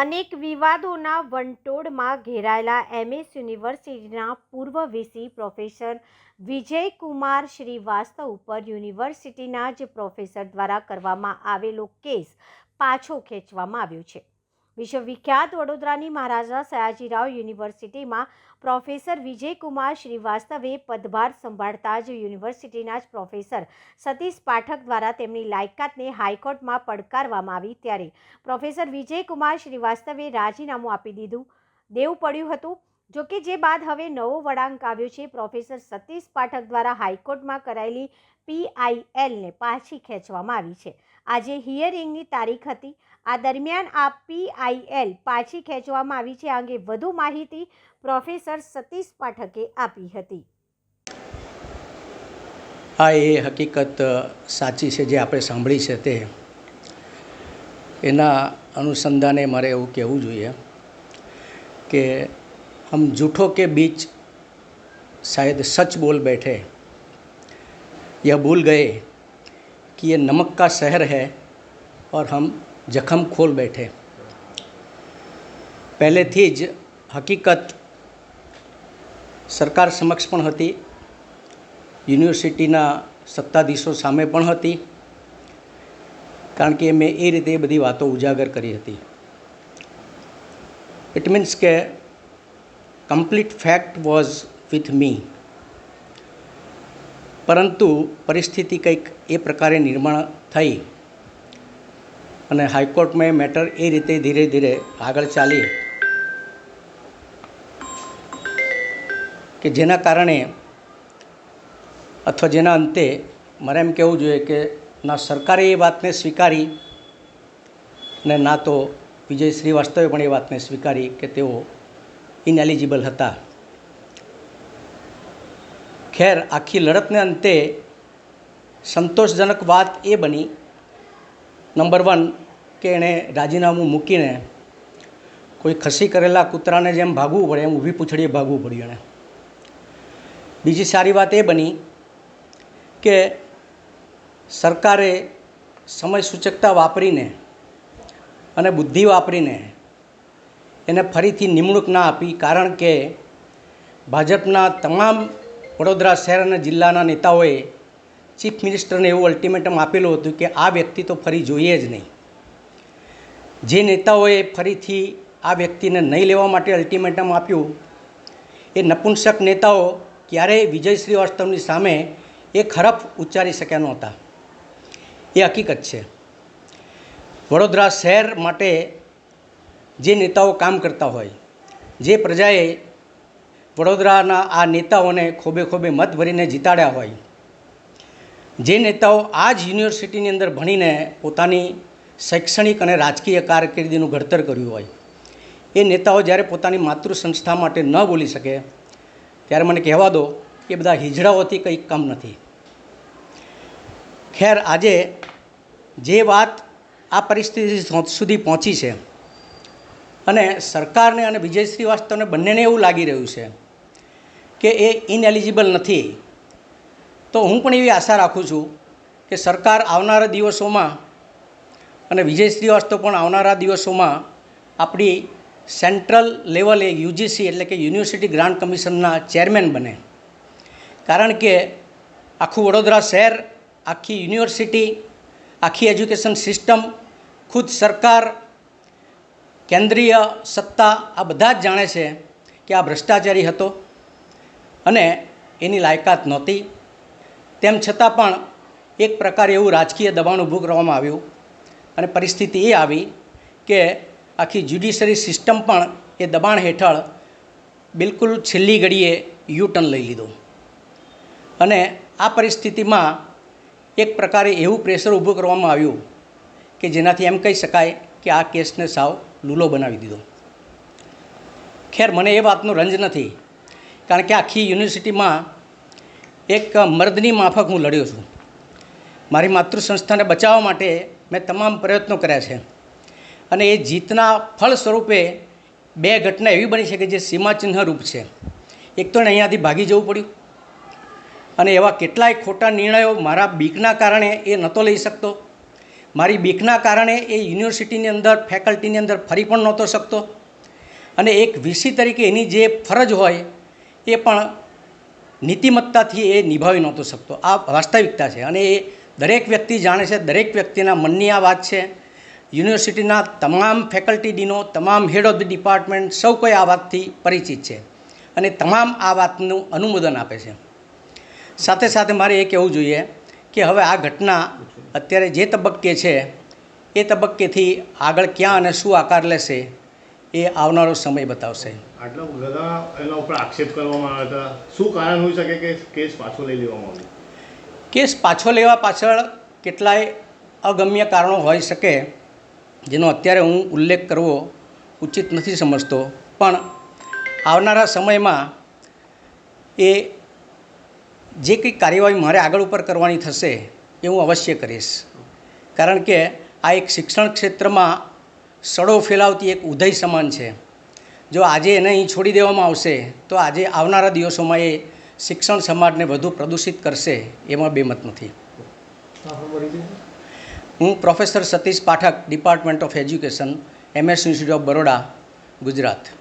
અનેક વિવાદોના વંટોળમાં ઘેરાયેલા એમએસ યુનિવર્સિટીના પૂર્વ વીસી પ્રોફેસર વિજયકુમાર શ્રીવાસ્તવ ઉપર યુનિવર્સિટીના જ પ્રોફેસર દ્વારા કરવામાં આવેલો કેસ પાછો ખેંચવામાં આવ્યો છે. વિશ્વવિખ્યાત વડોદરાની મહારાજા સયાજીરાવ યુનિવર્સિટીમાં પ્રોફેસર વિજયકુમાર શ્રીવાસ્તવે પદભાર સંભાળતા જ યુનિવર્સિટીના જ પ્રોફેસર સતીશ પાઠક દ્વારા તેમની લાયકાતને હાઈકોર્ટમાં પડકારવામાં આવી ત્યારે પ્રોફેસર વિજયકુમાર શ્રીવાસ્તવે રાજીનામું આપી દીધું. દેવું પડ્યું હતું. જોકે જે બાદ હવે નવો વળાંક આવ્યો છે, પ્રોફેસર સતીશ પાઠક દ્વારા હાઈકોર્ટમાં કરાયેલી પીઆઈએલને પાછી ખેંચવામાં આવી છે. આજે હિયરિંગની તારીખ હતી. આ દરમિયાન આ પીઆઈએલ પાછી ખેંચવામાં આવી છે. આ અંગે વધુ માહિતી પ્રોફેસર સતીશ પાઠકે આપી હતી. આ એ હકીકત સાચી છે જે આપણે સાંભળી છે તે. એના અનુસંધાને મારે એવું કહેવું જોઈએ કે હમ જૂઠો કે બીચ, શાયદ સચ બોલ બેઠે. યા ભૂલ ગયે. कि ये नमक का शहर है और हम जख्म खोल बैठे પહેલેથી જ હકીકત સરકાર સમક્ષ પણ હતી યુનિવર્સિટીના સત્તાધીશો સામે પણ હતી કારણ કે મેં એ રીતે એ બધી વાતો ઉજાગર કરી હતી ઇટ મીન્સ કે complete fact was with me પરંતુ પરિસ્થિતિ કંઈક એ પ્રકારે નિર્માણ થઈ અને હાઈકોર્ટમાં એ મેટર એ રીતે ધીરે ધીરે આગળ ચાલી કે જેના કારણે અથવા જેના અંતે મારે એમ કહેવું જોઈએ કે ના સરકારે એ વાતને સ્વીકારી ને ના તો વિજય શ્રીવાસ્તવે પણ એ વાતને સ્વીકારી કે તેઓ ઇનએલિજિબલ હતા. ખેર આખી લડતને અંતે સંતોષજનક વાત એ બની. નંબર વન કે એણે રાજીનામું મૂકીને કોઈ ખસી કરેલા કૂતરાને જેમ ભાગવું પડે, એમ ઊભી પૂંછડીએ ભાગવું પડ્યું એણે. બીજી સારી વાત એ બની કે સરકારે સમય સૂચકતા વાપરીને અને બુદ્ધિ વાપરીને એને ફરીથી નિમણૂક ના આપી, કારણ કે ભાજપના તમામ વડોદરા શહેર અને જિલ્લાના નેતાઓએ ચીફ મિનિસ્ટરને એવું અલ્ટિમેટમ આપેલું હતું કે આ વ્યક્તિ તો ફરી જોઈએ જ નહીં. જે નેતાઓએ ફરીથી આ વ્યક્તિને નહીં લેવા માટે અલ્ટિમેટમ આપ્યું, એ નપુંસક નેતાઓ ક્યારેય વિજય શ્રીવાસ્તવની સામે એક હરફ ઉચ્ચારી શક્યા નહોતા. એ હકીકત છે. વડોદરા શહેર માટે જે નેતાઓ કામ કરતા હોય, જે પ્રજાએ વડોદરાના આ નેતાઓને ખોબે ખોબે મત ભરીને જીતાડ્યા હોય. જે નેતાઓ આ જ યુનિવર્સિટીની અંદર ભણીને પોતાની શૈક્ષણિક અને રાજકીય કારકિર્દીનું ઘડતર કર્યું હોય. એ નેતાઓ જ્યારે પોતાની માતૃ સંસ્થા માટે ન બોલી શકે, ત્યારે મને કહેવા દો કે બધા હિજડાઓથી કંઈક કમ નથી. ખેર, આજે જે વાત આ પરિસ્થિતિ સુધી પહોંચી છે અને સરકારને અને વિજય શ્રીવાસ્તવને બંનેને એવું લાગી રહ્યું છે કે એ ઇનએલિજિબલ નથી. તો હું પણ એવી આશા રાખું છું કે સરકાર આવનારા દિવસોમાં અને વિજય શ્રીવાસ્તવ પણ આવનારા દિવસોમાં આપણી સેન્ટ્રલ લેવલે યુજીસી એટલે કે યુનિવર્સિટી ગ્રાન્ટ કમિશનના ચેરમેન બને. કારણ કે આખું વડોદરા શહેર, આખી યુનિવર્સિટી, આખી એજ્યુકેશન સિસ્ટમ, ખુદ સરકાર કેન્દ્રીય સત્તા આ બધા જ જાણે છે કે આ ભ્રષ્ટાચારી હતો અને એની લાયકાત નહોતી. તેમ છતાં પણ એક પ્રકારે એવું રાજકીય દબાણ ઊભું કરવામાં આવ્યું અને પરિસ્થિતિ એ આવી કે આખી જ્યુડિશરી સિસ્ટમ પણ એ દબાણ હેઠળ બિલકુલ છેલ્લી ઘડીએ યુ ટર્ન લઈ લીધું. અને આ પરિસ્થિતિમાં એક પ્રકારે એવું પ્રેશર ઊભું કરવામાં આવ્યું કે જેનાથી એમ કહી શકાય કે આ કેસને સાવ લૂલો બનાવી દીધો. ખેર, મને એ વાતનો રંજ નથી, કારણ કે આખી યુનિવર્સિટીમાં એક મર્દની માફક હું લડ્યો છું. મારી માતૃ સંસ્થાને બચાવવા માટે મેં તમામ પ્રયત્નો કર્યા છે. અને એ જીતના ફળ સ્વરૂપે બે ઘટના એવી બની છે કે જે સીમાચિહ્ન રૂપ છે. એક તો અહીંયાથી ભાગી જવું પડ્યું. અને એવા કેટલાય ખોટા નિર્ણયો મારા બીકના કારણે એ નહોતો લઈ શકતો. મારી બીકના કારણે એ યુનિવર્સિટીની અંદર, ફેકલ્ટીની અંદર ફરી પણ નહોતો શકતો. અને એક વીસી તરીકે એની જે ફરજ હોય, એ પણ નીતિમત્તાથી એ નિભાવી નહોતો શકતો. આ વાસ્તવિકતા છે. અને એ દરેક વ્યક્તિ જાણે છે, દરેક વ્યક્તિના મનની આ વાત છે. યુનિવર્સિટીના તમામ ફેકલ્ટી ડીનો, તમામ હેડ ઓફ ધ ડિપાર્ટમેન્ટ સૌ કોઈ આ વાતથી પરિચિત છે અને તમામ આ વાતનું અનુમોદન આપે છે. સાથે સાથે મારે એ કહેવું જોઈએ કે હવે આ ઘટના અત્યારે જે તબક્કે છે એ તબક્કેથી આગળ ક્યાં અને શું આકાર લેશે એ આવનારો સમય બતાવશે. આટલા બધા એના ઉપર આક્ષેપ કરવામાં આવ્યા હતા. શું કારણ હોઈ શકે કે કેસ પાછો લઈ લેવામાં આવ્યો? કેસ પાછો લેવા પાછળ કેટલાય અગમ્ય કારણો હોઈ શકે જેનો અત્યારે હું ઉલ્લેખ કરવો ઉચિત નથી સમજતો. પણ આવનારા સમયમાં એ જે કંઈ કાર્યવાહી મારે આગળ ઉપર કરવાની થશે એ હું અવશ્ય કરીશ. કારણ કે આ એક શિક્ષણ ક્ષેત્રમાં સડો ફેલાવતી એક ઉદય સમાન છે. જો આજે એને અહીં છોડી દેવામાં આવશે, તો આજે આવનારા દિવસોમાં એ શિક્ષણ સમાજને વધુ પ્રદૂષિત કરશે એમાં બેમત નથી. હું professor Satish Pathak department of education MS institute of Baroda Gujarat.